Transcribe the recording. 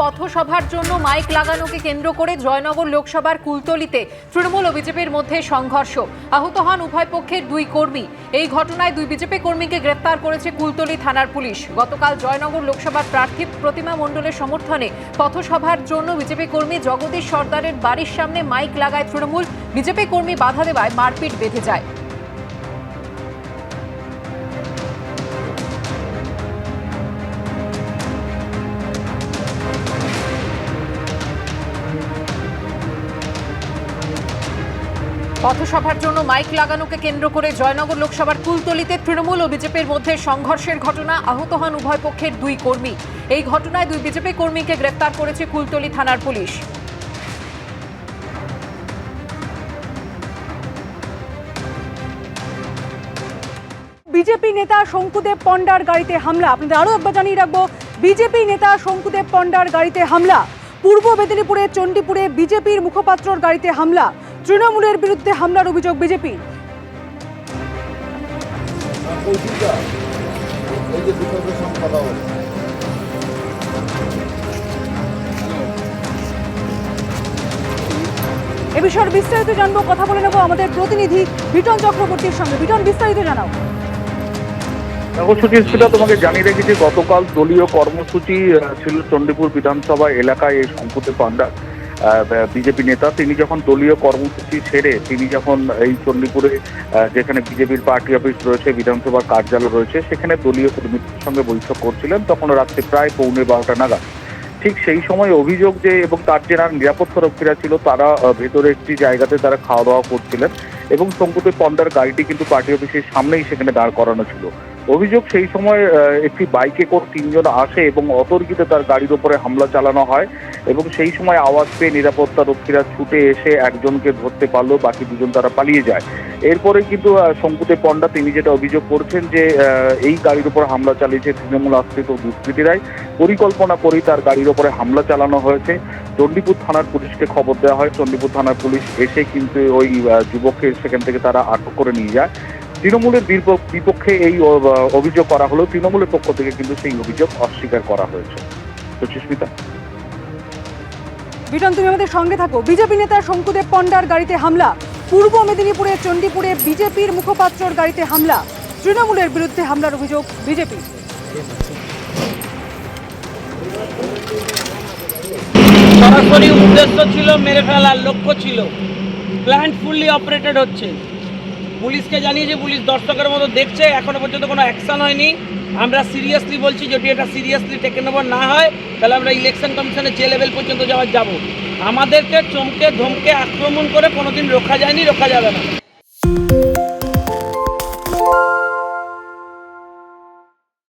পথসভার জন্য মাইক লাগানোকে কেন্দ্র করে জয়নগর লোকসভার কুলতলিতে তৃণমূল ও বিজেপির মধ্যে সংঘর্ষ। আহত হন উভয় পক্ষের দুই কর্মী। এই ঘটনায় দুই বিজেপি কর্মীকে গ্রেপ্তার করেছে কুলতলি থানার পুলিশ। গতকাল জয়নগর লোকসভার প্রার্থী প্রতিমা মণ্ডলের সমর্থনে পথসভার জন্য বিজেপি কর্মী জগদীশ সর্দারের বাড়ির সামনে মাইক লাগায় তৃণমূল। বিজেপি কর্মী বাধা দেওয়ায় মারপিট বেঁধে যায়। পথসভার জন্য মাইক লাগানোকে কেন্দ্র করে জয়নগর লোকসভার কুলতলিতে তৃণমূল ও বিজেপির মধ্যে সংঘর্ষের ঘটনা আহত হন উভয় পক্ষের দুই কর্মী। এই ঘটনায় দুই বিজেপি কর্মীকে গ্রেপ্তার করেছে কুলতলি থানার পুলিশ। বিজেপি নেতা শঙ্কুদেব পণ্ডার গাড়িতে হামলা। আপনাদের আরও একবার জানিয়ে রাখব, বিজেপি নেতা শঙ্কুদেব পণ্ডার গাড়িতে হামলা। পূর্ব মেদিনীপুরের চণ্ডীপুরে বিজেপির মুখপাত্রর গাড়িতে হামলা। তৃণমূলের বিরুদ্ধে হামলার অভিযোগ বিজেপি। এ বিষয়ে বিস্তারিত জানব, কথা বলে নেব আমাদের প্রতিনিধি বিটন চক্রবর্তীর সঙ্গে। বিটন বিস্তারিত জানাও। দেখো সুচিস্মিতা তোমাকে জানিয়ে রেখেছি, গতকাল দলীয় কর্মসূচি ছিল চণ্ডীপুর বিধানসভা এলাকায় এই শঙ্কুতে পান্ডা বিজেপি নেতা, তিনি যখন দলীয় কর্মসূচি ছেড়ে, তিনি যখন এই চণ্ডীপুরে যেখানে বিজেপির পার্টি অফিস রয়েছে বিধানসভার কার্যালয় রয়েছে, সেখানে দলীয় কর্মীদের সঙ্গে বৈঠক করছিলেন, তখন রাত্রে প্রায় পৌনে বারোটা নাগাদ। ঠিক সেই সময় অভিযোগ যে, এবং তার যে নিরাপত্তা রক্ষীরা ছিল, তারা ভেতরে একটি জায়গাতে তারা খাওয়া দাওয়া করছিলেন এবং শঙ্কুতে পন্ডার গাড়িটি কিন্তু পার্টি অফিসের সামনেই সেখানে দাঁড় করানো ছিল। অভিযোগ সেই সময় একটি বাইকে করে তিনজন আসে এবং অতর্কিতে তার গাড়ির উপরে হামলা চালানো হয়। এবং সেই সময় আওয়াজ পেয়ে নিরাপত্তা রক্ষীরা ছুটে এসে একজনকে ধরতে পারল, বাকি দুজন তারা পালিয়ে যায়। এরপরে কিন্তু শঙ্কুতে পণ্ডা, তিনি যেটা অভিযোগ করছেন যে এই গাড়ির উপর হামলা চালিয়েছে তৃণমূল আশ্রিত দুষ্কৃতীরাই। পরিকল্পনা করেই তার গাড়ির উপরে হামলা চালানো হয়েছে। চণ্ডীপুর থানার পুলিশকে খবর দেওয়া হয়, চণ্ডীপুর থানার পুলিশ এসে কিন্তু ওই যুবককে সেখান থেকে তারা আটক করে নিয়ে যায়। তৃণমূলের বিপক্ষে এই অভিযোগ করা হলো। তৃণমূলের পক্ষ থেকে কিন্তু সেই অভিযোগ অস্বীকার করা হয়েছে। সুস্মিতা। বিটন তুমি আমাদের সঙ্গে থাকো। বিজেপি নেতা শঙ্কুদেব পণ্ডার গাড়িতে হামলা। পূর্ব মেদিনীপুরের চণ্ডীপুরে বিজেপির মুখপাত্রর গাড়িতে হামলা। তৃণমূলের বিরুদ্ধে হামলার অভিযোগ বিজেপি। সরাসরি উদ্দেশ্য ছিল মেরে ফেলার, লক্ষ্য ছিল। প্ল্যান্ট ফুললি অপারেটেড হচ্ছে। পুলিশকে জানিয়েছে, পুলিশ দর্শকের মতো দেখছে, এখনও পর্যন্ত কোনো অ্যাকশন হয়নি। আমরা সিরিয়াসলি বলছি, যদি এটা সিরিয়াসলি টেকে নেব না হয়, তাহলে আমরা ইলেকশন কমিশনে যে লেভেল পর্যন্ত যাওয়ার যাব। আমাদেরকে চমকে ধমকে আক্রমণ করে কোনোদিন রোখা যায়নি, রোখা যাবে না।